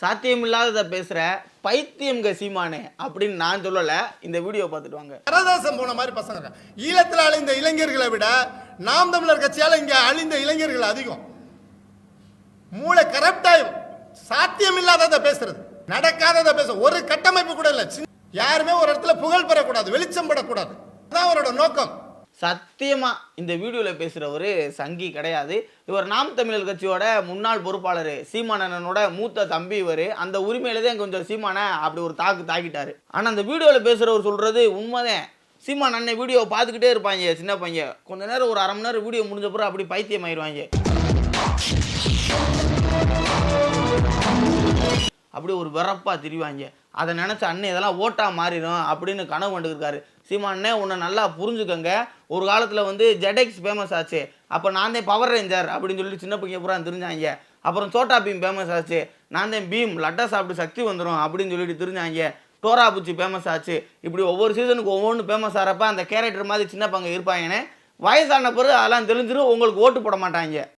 சாத்தியமில்லாததை பேசுற பைத்தியம் சீமானே அப்படின்னு நான் சொல்லல. இந்த வீடியோ பார்த்துட்டு வாங்க. கரதாசம் போன மாதிரி பசங்க ஈழத்தில் அழிந்த இளைஞர்களை விட நாம் தமிழர் கட்சியால இங்க அழிந்த இளைஞர்கள் அதிகம். மூளை கரப்டாய் சாத்தியம் இல்லாததை பேசுறது. நடக்காததை பேச ஒரு கட்டமைப்பு கூட இல்ல. யாருமே ஒரு இடத்துல புகழ் பெறக்கூடாது வெளிச்சம் படக்கூடாது. அதான் அவரோட நோக்கம். சத்தியமாக இந்த வீடியோவில் பேசுகிறவர் சங்கி கிடையாது. இவர் நாம் தமிழர் கட்சியோட முன்னாள் பொறுப்பாளர் சீமானனோட மூத்த தம்பி இவர். அந்த உரிமையில தான் கொஞ்சம் சீமானை அப்படி ஒரு தாக்கு தாக்கிட்டார். ஆனால் அந்த வீடியோவில் பேசுகிறவர் சொல்கிறது உண்மைதான். சீமான் அண்ணன் வீடியோ பார்த்துக்கிட்டே இருப்பாங்க சின்ன பையன். கொஞ்ச நேரம் ஒரு அரை மணி நேரம் வீடியோ முடிஞ்ச அப்படி பைத்தியம் ஆயிடுவாங்க அப்படி ஒரு வெறப்பாக திரிவாங்க. அதை நினச்ச அண்ணன் இதெல்லாம் ஓட்டாக மாறிடும் அப்படின்னு கனவு கண்டுருக்காரு சீமானே உன்னை நல்லா புரிஞ்சுக்கங்க. ஒரு காலத்தில் வந்து ஜெடெக்ஸ் ஃபேமஸ் ஆச்சு. அப்போ நான் தான் பவர் ரேஞ்சர் அப்படின்னு சொல்லி சின்ன பையன் பூரா தெரிஞ்சாங்க. அப்புறம் சோட்டா பீம் ஃபேமஸ் ஆச்சு. நான் தான் பீம் லட்டா சாப்பிட்டு சக்தி வந்துடும் அப்படின்னு சொல்லிட்டு தெரிஞ்சாங்க. டோரா பூச்சி ஃபேமஸ் ஆச்சு. இப்படி ஒவ்வொரு சீசனுக்கு ஒவ்வொன்று ஃபேமஸ் ஆகிறப்ப அந்த கேரக்டர் மாதிரி சின்ன பங்கு இருப்பாங்கன்னு வயசான பிறகு அதெல்லாம் தெரிஞ்சிடும் உங்களுக்கு ஓட்டு போட மாட்டாங்க.